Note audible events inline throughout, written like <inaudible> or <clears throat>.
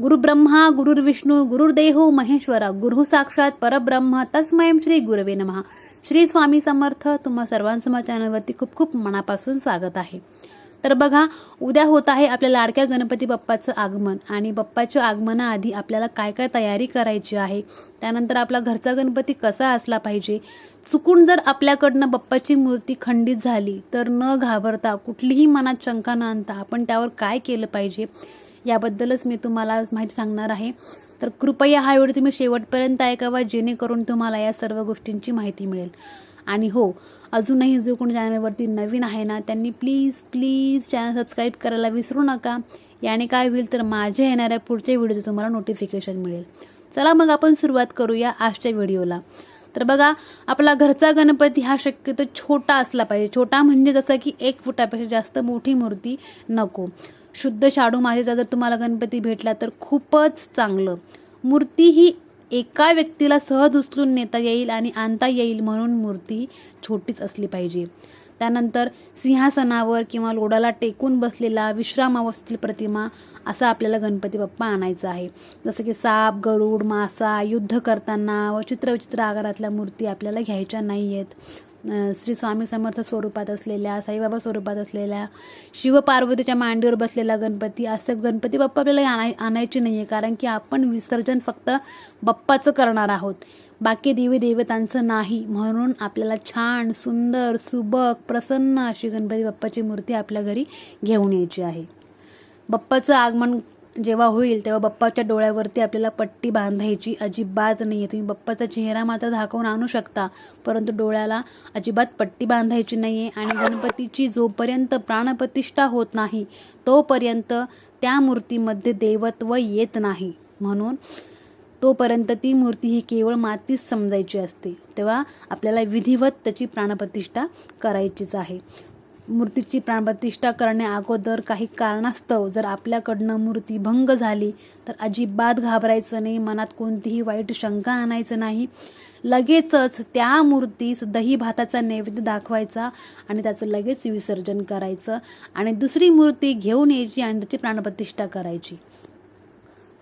गुरुब्रह्मा गुरुर्विष्णू गुरुर्देहो महेश्वरा गुरु साक्षात परब्रह्म तस्मयं श्री गुरवे नमः. श्री स्वामी समर्थ तुम्हा सर्वांसमोर चॅनलवरती खूप खूप मनापासून स्वागत आहे. तर बघा उद्या होत आहे आपल्या लाडक्या गणपती बाप्पाचं आगमन आणि बाप्पाच्या आगमनाआधी आपल्याला काय काय तयारी करायची आहे? त्यानंतर आपला घरचा गणपती कसा असला पाहिजे? चुकून जर आपल्याकडनं बाप्पाची मूर्ती खंडित झाली तर न घाबरता कुठलीही मनात शंका न आणता आपण त्यावर काय केलं पाहिजे? याबद्दलच मी तुम्हाला आज माहिती सांगणार आहे. तर कृपया हा व्हिडिओ तुम्ही शेवटपर्यंत ऐकावा जेणेकरून तुम्हाला या सर्व गोष्टींची माहिती मिळेल. आणि हो अजूनही जो कोणी चॅनलवरती नवीन आहे ना त्यांनी प्लीज प्लीज चॅनल सबस्क्राईब करायला विसरू नका. याने काय होईल तर माझ्या येणाऱ्या पुढच्या व्हिडिओचं तुम्हाला नोटिफिकेशन मिळेल. चला मग आपण सुरुवात करूया आजच्या व्हिडिओला. तर बघा आपला घरचा गणपती हा शक्यतो छोटा असला पाहिजे. छोटा म्हणजे जसं की एक फुटापेक्षा जास्त मोठी मूर्ती नको. शुद्ध शाडू मातीचा जर तुम्हाला गणपती भेटला तर खूपच चांगलं. मूर्ती ही एका व्यक्तीला सहज उचलून नेता येईल आणि आणता येईल म्हणून मूर्ती छोटीच असली पाहिजे. त्यानंतर सिंहासनावर किंवा लोडाला टेकून बसलेला विश्रामावस्थेतील प्रतिमा असा आपल्याला गणपती बाप्पा आणायचा आहे. जसं की साप गरुड मासा युद्ध करताना व चित्रविचित्र आकारातल्या मूर्ती आपल्याला घ्यायच्या नाही आहेत श्री स्वामी समर्थ स्वरूपात असलेल्या साईबाबा स्वरूपात असलेल्या शिवपार्वतीच्या मांडीवर बसलेला गणपती असं गणपती बाप्पा आपल्याला आणाय आणायची नाही आहे कारण की आपण विसर्जन फक्त बाप्पाचं करणार आहोत. बाकी देवी देवतांचं नाही. म्हणून आपल्याला छान सुंदर सुबक प्रसन्न अशी गणपती बाप्पाची मूर्ती आपल्या घरी घेऊन यायची आहे. बाप्पाचं आगमन जेव्हा होईल तेव्हा बाप्पाच्या डोळ्यावरती आपल्याला पट्टी बांधायची. अजिबात नाही आहे तुम्ही बाप्पाचा चेहरा मात्र झाकवून आणू शकता परंतु डोळ्याला अजिबात पट्टी बांधायची नाही आहे आणि गणपतीची जोपर्यंत प्राणप्रतिष्ठा होत नाही तोपर्यंत त्या मूर्तीमध्ये देवत्व येत नाही. म्हणून तोपर्यंत ती मूर्ती ही केवळ मातीच समजायची असते. तेव्हा आपल्याला विधिवत त्याची प्राणप्रतिष्ठा करायचीच आहे. मूर्तीची प्राणप्रतिष्ठा करण्या अगोदर काही कारणास्तव जर आपल्याकडनं मूर्ती भंग झाली तर अजिबात घाबरायचं नाही मनात कोणतीही वाईट शंका आणायचं नाही. लगेचच त्या मूर्तीस दही भाताचा नैवेद्य दाखवायचा आणि त्याचं लगेच विसर्जन करायचं आणि दुसरी मूर्ती घेऊन यायची आणि त्याची प्राणप्रतिष्ठा करायची.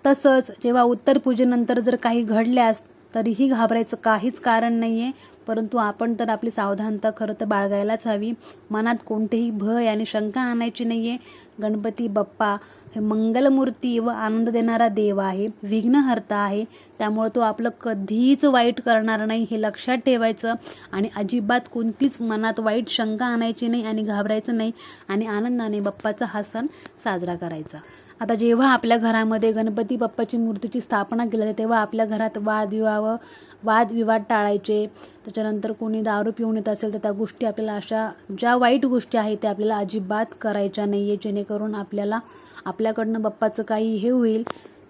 तसंच जेव्हा उत्तर पूजेनंतर जर काही घडल्यास तरीही घाबरायचं काहीच कारण नाही आहे परंतु आपण तर आपली सावधानता खरं तर बाळगायलाच हवी. मनात कोणतेही भय आणि शंका आणायची नाही आहे गणपती बाप्पा हे मंगलमूर्ती व आनंद देणारा देव आहे. विघ्नहर्ता आहे. त्यामुळे तो आपलं कधीच वाईट करणार नाही हे लक्षात ठेवायचं. आणि अजिबात कोणतीच मनात वाईट शंका आणायची नाही आणि घाबरायचं नाही. आणि आनंदाने बाप्पाचा हा सण साजरा करायचा. आता जेव्हा आपल्या घरामध्ये गणपती बाप्पाची मूर्तीची स्थापना केली जाते तेव्हा आपल्या घरात वादविवाह वादविवाद टाळायचे. त्याच्यानंतर कोणी दारू पिऊन येत असेल तर त्या गोष्टी आपल्याला अशा ज्या वाईट गोष्टी आहेत त्या आपल्याला अजिबात करायच्या नाही आहे जेणेकरून आपल्याला आपल्याकडनं बाप्पाचं काही हे होईल.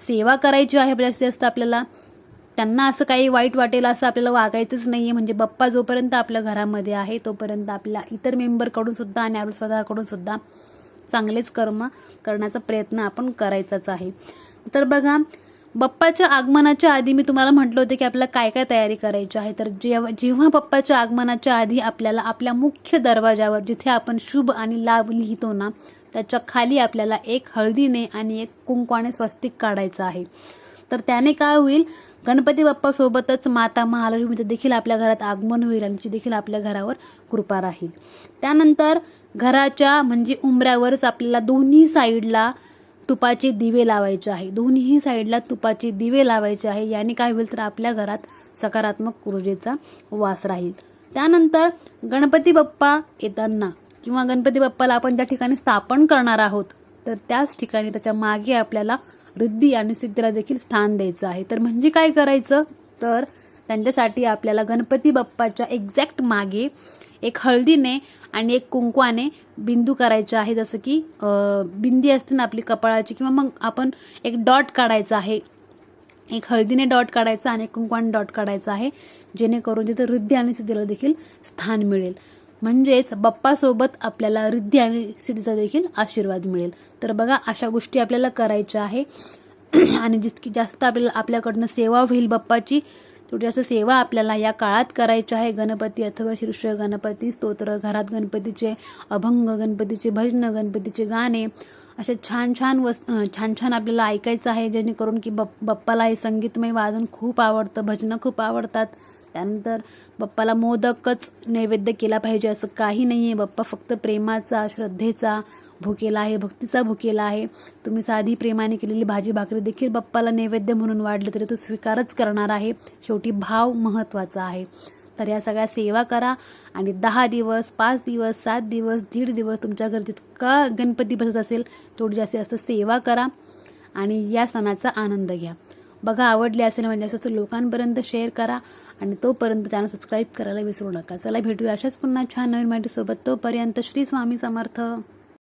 सेवा करायची आहे जास्तीत जास्त आपल्याला. त्यांना असं काही वाईट वाटेल असं आपल्याला वागायचंच नाही आहे म्हणजे बाप्पा जोपर्यंत आपल्या घरामध्ये आहे तोपर्यंत आपल्या इतर मेंबरकडून सुद्धा आणि आपल्या स्वतःकडून सुद्धा चांगलेच कर्म करण्याचा प्रयत्न आपण करायचाच आहे. तर बघा बाप्पाच्या आगमनाच्या आधी मी तुम्हाला म्हटलं होतं की आपल्याला काय काय तयारी करायची आहे. तर जेव्हा जेव्हा बाप्पाच्या आगमनाच्या आधी आपल्याला आपल्या मुख्य दरवाजावर जिथे आपण शुभ आणि लाभ लिहितो ना त्याच्याखाली आपल्याला एक हळदीने आणि एक कुंकवाने स्वस्तिक काढायचं आहे. तर त्याने काय होईल? गणपती बाप्पासोबतच माता महालक्ष्मीचं देखील आपल्या घरात आगमन होईल आणि देखील आपल्या घरावर कृपा राहील. त्यानंतर घराच्या म्हणजे उंबऱ्यावरच आपल्याला दोन्ही साईडला तुपाचे दिवे लावायचे आहे. दोन्ही साईडला तुपाचे दिवे लावायचे आहे. याने काय होईल तर आपल्या घरात सकारात्मक ऊर्जेचा वास राहील. त्यानंतर गणपती बाप्पा येताना किंवा गणपती बाप्पाला आपण ज्या ठिकाणी स्थापन करणार आहोत तर त्याच ठिकाणी त्याच्यामागे आपल्याला रिद्धी आणि सिद्धीला देखील स्थान द्यायचं आहे. तर म्हणजे काय करायचं? तर त्यांच्यासाठी आपल्याला गणपती बाप्पाच्या एक्झॅक्ट मागे एक हळदीने आणि एक कुंकवाने बिंदू करायचे आहे जसं की बिंदी असते ना आपली कपाळाची किंवा मग आपण एक डॉट काढायचा आहे. एक हळदीने डॉट काढायचा आणि एक कुंकवाने डॉट काढायचा आहे जेणेकरून तिथे रिद्धी आणि सिद्धीला देखील स्थान मिळेल. म्हणजेच बाप्पासोबत आपल्याला रिद्धी आणि सिद्धीचा देखील आशीर्वाद मिळेल. तर बघा अशा गोष्टी आपल्याला करायच्या आहे. <clears throat> आणि जितकी जास्त आपल्याला आपल्याकडनं सेवा होईल बाप्पाची थोडी असं सेवा आपल्याला या काळात करायची आहे. गणपती अथवा शीर्ष गणपती स्तोत्र घरात गणपतीचे अभंग गणपतीचे भजन गणपतीचे गाणे अशा छान छान वस छान छान आपल्याला ऐकायचं आहे जेणेकरून की बप बप्पाला हे संगीतमय वादन खूप आवडतं भजनं खूप आवडतात. त्यानंतर बाप्पाला मोदकच नैवेद्य केला पाहिजे असं काही नाही आहे बाप्पा फक्त प्रेमाचा श्रद्धेचा भुकेला आहे भक्तीचा भुकेला आहे. तुम्ही साधी प्रेमाने केलेली भाजी भाकरी देखील बाप्पाला नैवेद्य म्हणून वाढलं तरी तो स्वीकारच करणार आहे. शेवटी भाव महत्त्वाचा आहे. तर या सगळ्या सेवा करा आणि दहा दिवस पाच दिवस सात दिवस दीड दिवस तुमच्या घरी जितका गणपती बसत असेल तेवढी जास्तीत जास्त सेवा करा आणि या सणाचा आनंद घ्या. बघा आवडले असेल म्हणजे असं लोकांपर्यंत शेअर करा आणि तोपर्यंत त्यांना सबस्क्राईब करायला विसरू नका. चला भेटूया अशाच पुन्हा छान नवीन माहितीसोबत तोपर्यंत श्री स्वामी समर्थ.